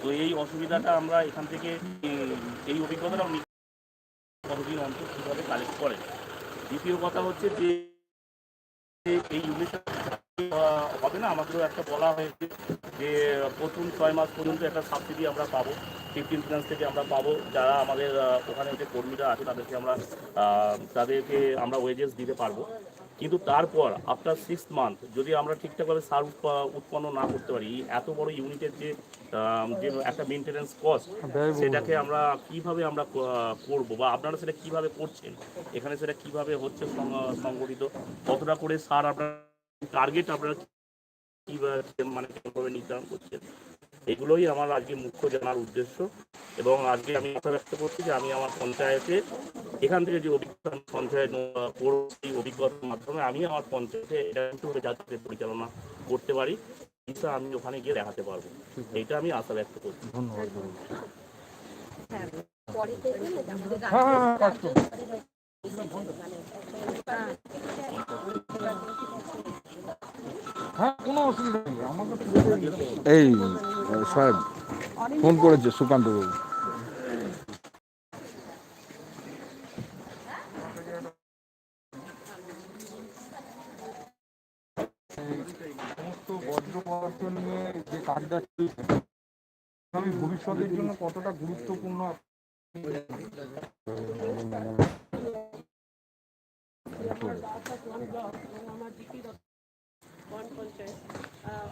তো এই অসুবিধাটা আমরা এখান থেকে এই অভিজ্ঞতাটা কতদিন অন্তর কীভাবে কালেক্ট করে দ্বিতীয় কথা হচ্ছে যে এই হবে না, আমাদেরও একটা বলা হয়েছে যে, প্রথম ছয় মাস পর্যন্ত একটা সাবসিডি আমরা পাবো ফিফটিন ফিনান্স থেকে আমরা পাবো। যারা আমাদের ওখানে যে কর্মীরা আছে, তাদেরকে আমরা তাদেরকে আমরা ওয়েজেস দিতে পারব। কিন্তু তারপর আফটার সিক্স মান্থ যদি আমরা ঠিকঠাকভাবে সার উৎপা- উৎপন্ন না করতে পারি এত বড় ইউনিটের যে যে একটা মেনটেন্যান্স কস্ট সেটাকে আমরা কীভাবে আমরা করব বা আপনারা সেটা কীভাবে করছেন এখানে সেটা কীভাবে হচ্ছে সংগঠিত কতটা করে সার আপনার টার্গেট আপনারা কীভাবে মানে নির্ধারণ করছেন এগুলোই আমার আজকে মুখ্য জানার উদ্দেশ্য। এবং আজকে আমি আশা ব্যক্ত করছি যে আমি আমার পঞ্চায়েতে এখান থেকে যে অভিজ্ঞতা আমি পঞ্চায়েত সেই অভিজ্ঞতার মাধ্যমে আমি আমার পঞ্চায়েতে এটা কিন্তু যাতে পরিচালনা করতে পারি। সেটা আমি ওখানে গিয়ে দেখাতে পারব। এইটা আমি আশা ব্যক্ত করছি। ধন্যবাদ এটা হ্যাঁ। এই সাহেব ফোন করেছে সুকান্ত বাবু। সমস্ত পদার্থ নিয়ে যে কাজটা আমি ভবিষ্যতের জন্য কতটা গুরুত্বপূর্ণ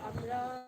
আমরা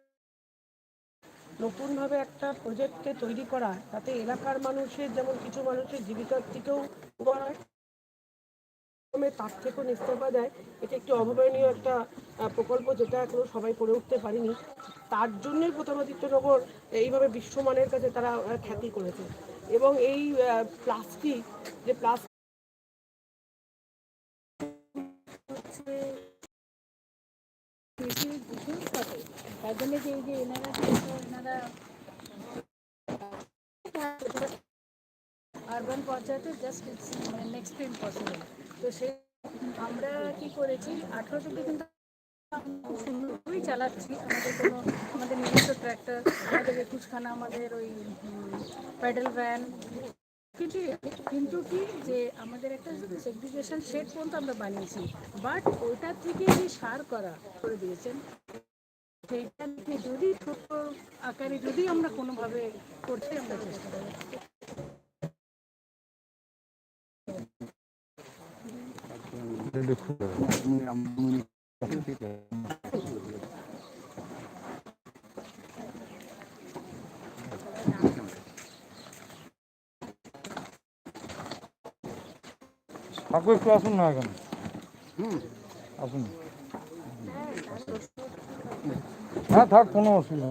নতুনভাবে একটা প্রজেক্টকে তৈরি করা, তাতে এলাকার মানুষের যেমন কিছু মানুষের জীবিকার থেকেও উপকার তার থেকেও নিস্তেফা দেয়। এটা একটি অভাবনীয় একটা প্রকল্প যেটা এখনও সবাই করে উঠতে পারেনি। তার জন্যই প্রতাপাদিত্যনগর এইভাবে বিশ্বমানের কাছে তারা খ্যাতি করেছে। এবং এই প্লাস্টিক যে প্লাস্টিক জন্য যে যে এনারা এনারা আরবান পঞ্চায়েতে জাস্ট মানে নেক্সট টু ইম্পসিবল তো সে, আমরা কি করেছি আঠারো থেকে কিন্তু খুব সুন্দরভাবেই চালাচ্ছি। আমাদের কোনো, আমাদের নিজস্ব ট্র্যাক্টর আমাদের একুশখানা, আমাদের ওই প্যাডেল ভ্যান কিন্তু কি যে আমাদের একটা সেগ্রিগেশন শেড পর্যন্ত আমরা বানিয়েছি। বাট ওটার থেকে যে সার করা করে দিয়েছেন সেইটা নিয়ে যদি ছোট আকারে যদি আমরা কোনোভাবে করতে আমরা চেষ্টা করি। দেখুন একটু আসুন না এখানে। আসুন। হ্যাঁ থাক, কোনো অসুবিধা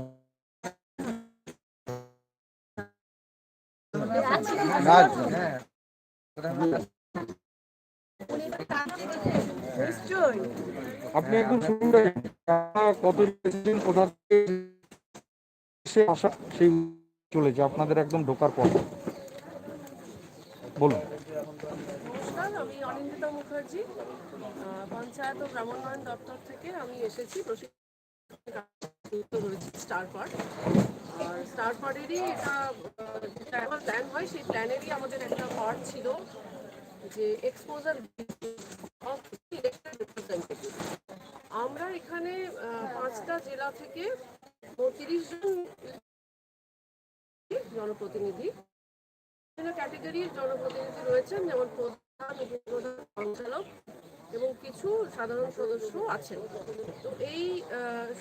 আপনি একদম করেন কত কোথা থেকে আসা, সেই চলেছে, আপনাদের একদম ঢোকার পর বলুন। আমি অনিন্দিতা মুখার্জি পঞ্চায়েত ও গ্রামোন্নয়ন দপ্তর থেকে আমি এসেছি প্রশিক্ষণ করেছি স্টার পার্ট আর স্টার পার্টেরই এটা প্ল্যান হয়, সেই প্ল্যানেরই আমাদের একটা পার্ট ছিল যে এক্সপোজার আমরা এখানে পাঁচটা জেলা থেকে তিরিশ জন জনপ্রতিনিধি। বিভিন্ন ক্যাটাগরির জনপ্রতিনিধি রয়েছেন, যেমন প্রধান, উপপ্রধান সঞ্চালক এবং কিছু সাধারণ সদস্য আছেন। তো এই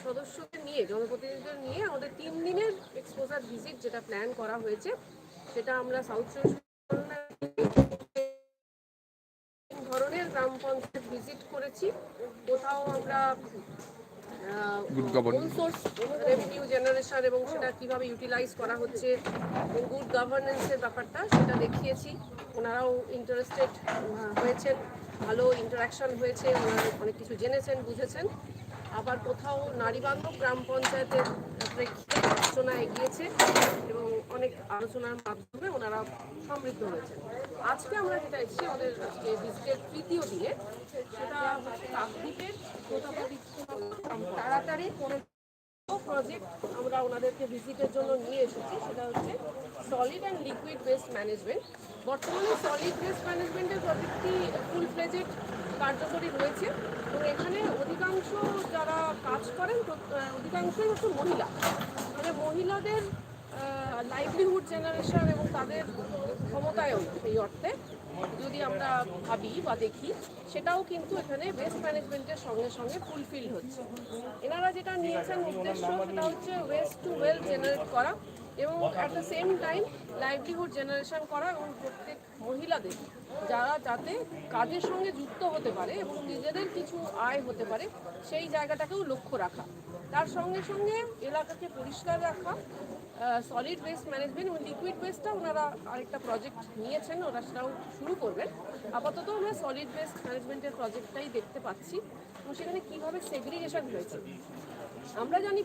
সদস্যদের নিয়ে জনপ্রতিনিধিদের নিয়ে আমাদের তিন দিনের এক্সপোজার ভিজিট যেটা প্ল্যান করা হয়েছে সেটা আমরা সাউথ ধরনের গ্রাম পঞ্চায়েত ভিজিট করেছি। কোথাও আমরা. রেভিনিউ জেনারেশন এবং সেটা কীভাবে ইউটিলাইজ করা হচ্ছে গুড গভর্নেন্সের ব্যাপারটা সেটা দেখিয়েছি। ওনারাও ইন্টারেস্টেড হয়েছেন। ভালো ইন্টারাকশন হয়েছে, ওনারা অনেক কিছু জেনেছেন, বুঝেছেন। আবার কোথাও নারীবান্ধব গ্রাম পঞ্চায়েতের প্রেক্ষিতে আলোচনা এগিয়েছে এবং অনেক আলোচনার মাধ্যমে ওনারা সমৃদ্ধ হয়েছেন। আজকে আমরা যেটা এসেছি, আমাদের আজকে ভিজিটের তৃতীয় দিনে, সেটা কাকদ্বীপের তাড়াতাড়ি প্রজেক্ট আমরা ওনাদেরকে ভিজিটের জন্য নিয়ে এসেছি, সেটা হচ্ছে solid and liquid waste management বর্তমানে সলিড ওয়েস্ট ম্যানেজমেন্টের প্রজেক্টটি ফুল ফ্লেজেড কার্যকরী রয়েছে এবং এখানে অধিকাংশ যারা কাজ করেন অধিকাংশই হচ্ছে মহিলা। মানে মহিলাদের লাইভলিহুড জেনারেশন এবং তাদের ক্ষমতায়ন সেই অর্থে। যদি আমরা ভাবি বা দেখি, সেটাও কিন্তু এখানে ওয়েস্ট ম্যানেজমেন্টের সঙ্গে সঙ্গে ফুলফিল হচ্ছে। এনারা যেটা নিয়েছেন উদ্দেশ্য, সেটা হচ্ছে ওয়েস্ট টু ওয়েলথ জেনারেট করা এবং at the same time livelihood generation করা এবং প্রত্যেক মহিলাদের, যারা যাতে কাজের সঙ্গে যুক্ত হতে পারে এবং নিজেদের কিছু আয় হতে পারে, সেই জায়গাটাকেও লক্ষ্য রাখা। তার সঙ্গে সঙ্গে এলাকাকে পরিষ্কার রাখা সলিড ওয়েস্ট ম্যানেজমেন্ট এবং লিকুইড ওয়েস্টটা ওনারা আরেকটা প্রজেক্ট নিয়েছেন, ওরা সেটাও শুরু করবেন। আপাতত আমরা সলিড ওয়েস্ট ম্যানেজমেন্টের প্রজেক্টটাই দেখতে পাচ্ছি। এবং সেখানে কীভাবে সেগ্রিগেশন হয়েছে? আমরা জানি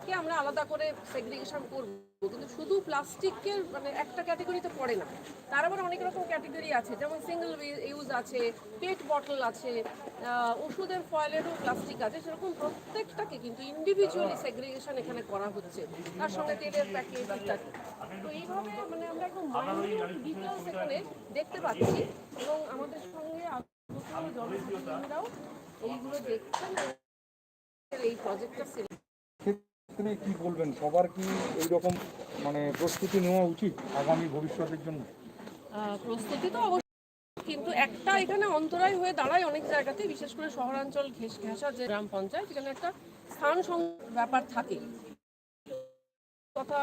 প্লাস্টিককে আমরা আলাদা করে সেগ্রিগেশন করব? কিন্তু শুধু প্লাস্টিকের মানে একটা ক্যাটাগরিতে পড়ে না। তার আবার অনেক রকম ক্যাটাগরি আছে, যেমন সিঙ্গেল ইউজ আছে পেট বটল আছে ওষুধের ফয়েলেরও প্লাস্টিক আছে, সেরকম প্রত্যেকটাকে কিন্তু ইন্ডিভিজুয়ালি সেগ্রিগেশন এখানে করা হচ্ছে। তার সঙ্গে তেলের প্যাকেট ইত্যাদি। তো এইভাবে মানে আমরা একদম ডিটেলস এখানে দেখতে পাচ্ছি এবং আমাদের সঙ্গে জনপ্রতিনিধিরাও এইগুলো দেখছেন এই প্রজেক্টটা ক্ষেত্রে কি বলবেন? সবার কি এই রকম মানে প্রস্তুতি নেওয়া উচিত আগামী ভবিষ্যতের জন্য? প্রস্তুতি তো অবশ্যই, কিন্তু একটা এখানে অন্তরায় হয়ে দাঁড়ায় অনেক জায়গাতে বিশেষ করে শহরাঞ্চল ঘেস ঘেঁষা যে গ্রাম পঞ্চায়েত, এখানে একটা স্থান ব্যাপার থাকে। কথা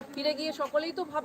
ফিরে গিয়ে সকলেই তো ভাব